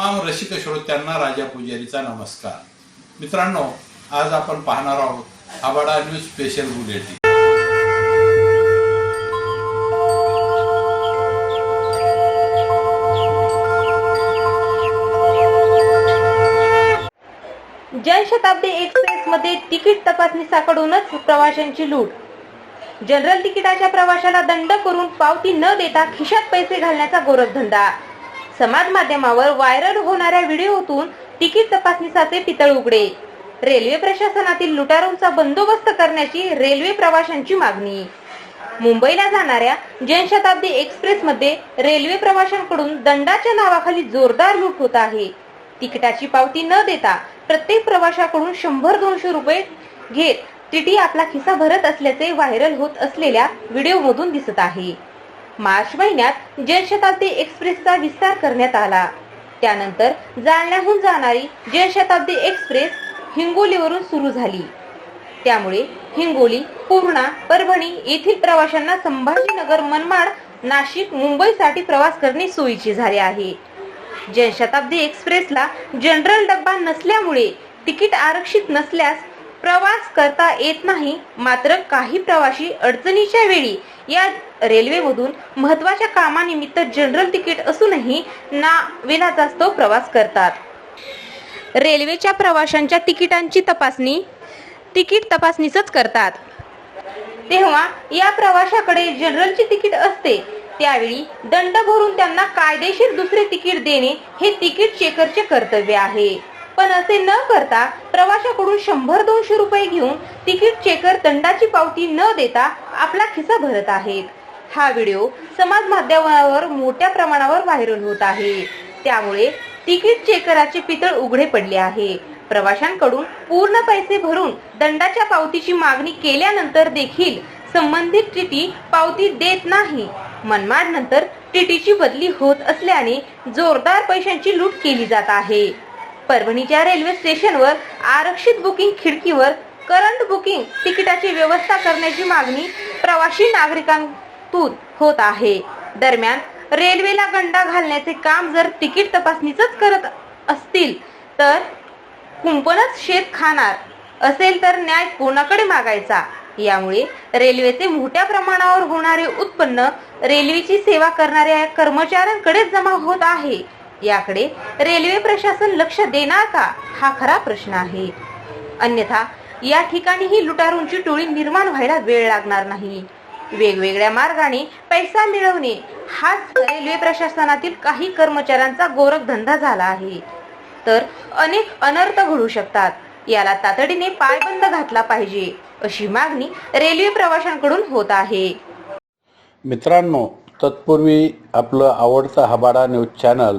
रसिक श्रोत्यांना राजा पुजारीचा नमस्कार. मित्रांनो आज आपण पाहणार आहोत आबाडा news special bulletin. Janshatabdi express मध्ये तिकीट तपासणीसाकडूनच प्रवाशांची लूट. जनरल तिकिटाच्या प्रवाशाला दंड करून पावती न देता खिशात पैसे घालण्याचा गोरखधंदा. समाज माध्यमावर व्हायरल होणाऱ्या व्हिडिओतून तिकीट तपासणीसाचे पितळ उघडे. रेल्वे प्रशासनातील लुटारूंचा बंदोबस्त करण्याची रेल्वे प्रवाशांची मागणी. मुंबईला जाणाऱ्या जनशताब्दी एक्सप्रेस मध्ये रेल्वे प्रवाशांकडून दंडाच्या नावाखाली जोरदार लूट होत आहे. तिकिटाची पावती न देता प्रत्येक प्रवाशाकडून शंभर दोनशे रुपये घेत टीटी आपला खिसा भरत असल्याचे व्हायरल होत असलेल्या व्हिडिओमधून दिसत आहे. मार्च महिन्यात जनशताब्दी एक्सप्रेसचा विस्तार करण्यात आला. त्यानंतर जालन्याहून जाणारी जनशताब्दी एक्सप्रेस हिंगोलीवरून सुरू झाली. त्यामुळे हिंगोली पूर्णा परभणी येथील प्रवाशांना संभाजीनगर मनमाड नाशिक मुंबईसाठी प्रवास करणे सोयीचे झाले आहे. जनशताब्दी एक्सप्रेसला जनरल डब्बा नसल्यामुळे तिकीट आरक्षित नसल्यास प्रवास करता येत नाही मात्र काही प्रवासी अडचणीच्या वेळी या रेल्वेमधून महत्त्वाच्या कामानिमित्त जनरल तिकीट असूनही ना विनाचास्तव प्रवास करतात. रेल्वेच्या प्रवाशांच्या तिकिटांची तपासणी तिकीट तपासणीच करतात. तेव्हा या प्रवाशाकडे जनरलची तिकीट असते त्यावेळी दंड भरून त्यांना कायदेशीर दुसरे तिकीट देणे हे तिकीट चेकरचे कर्तव्य आहे. पण असे न करता प्रवाशाकडून शंभर दोनशे रुपये घेऊन तिकीट चेकर दंडाची पावती न देता आपला खिसा भरत आहेत. हा व्हिडिओ समाज माध्यमावर मोठ्या प्रमाणावर व्हायरल होत आहे. त्यामुळे तिकीट चेकराचे पितळ उघडे पडले आहे. प्रवाशांकडून पूर्ण पैसे भरून दंडाच्या पावतीची मागणी केल्यानंतर देखील संबंधित टीटी पावती देत नाही. मनमाड नंतर टीटीची बदली होत असल्याने जोरदार पैशांची लूट केली जात आहे. परभणीच्या रेल्वे स्टेशनवर आरक्षित बुकिंग खिडकीवर करंट बुकिंग तिकिटाची व्यवस्था करण्याची मागणी प्रवासी नागरिकांतून होत आहे. दरम्यान रेल्वेला गंडा घालण्याचे काम जर तिकीट तपासणीच करत असतील तर कुंपणच शेत खाणार असेल तर न्याय कोणाकडे मागायचा? यामुळे रेल्वेचे मोठ्या प्रमाणावर होणारे उत्पन्न रेल्वेची सेवा करणाऱ्या कर्मचाऱ्यांकडेच जमा होत आहे. याकडे रेल्वे प्रशासन लक्ष देणार का? हा खरा प्रश्न आहे. अन्यथा या ठिकाणीही लुटारूंची टोळी निर्माण व्हायला वेळ लागणार नाही. वेगवेगळ्या मार्गाने पैसा मिळवणे हाच रेल्वे प्रशासनातील काही कर्मचाऱ्यांचा गोरखधंदा झाला आहे. तर अनेक अनर्थ घडू शकतात. याला तातडीने पायबंद घातला पाहिजे अशी मागणी रेल्वे प्रवाशांकडून होत आहे. मित्रांनो तत्पूर्वी आपलं आवडतं हबाडा न्यूज चॅनल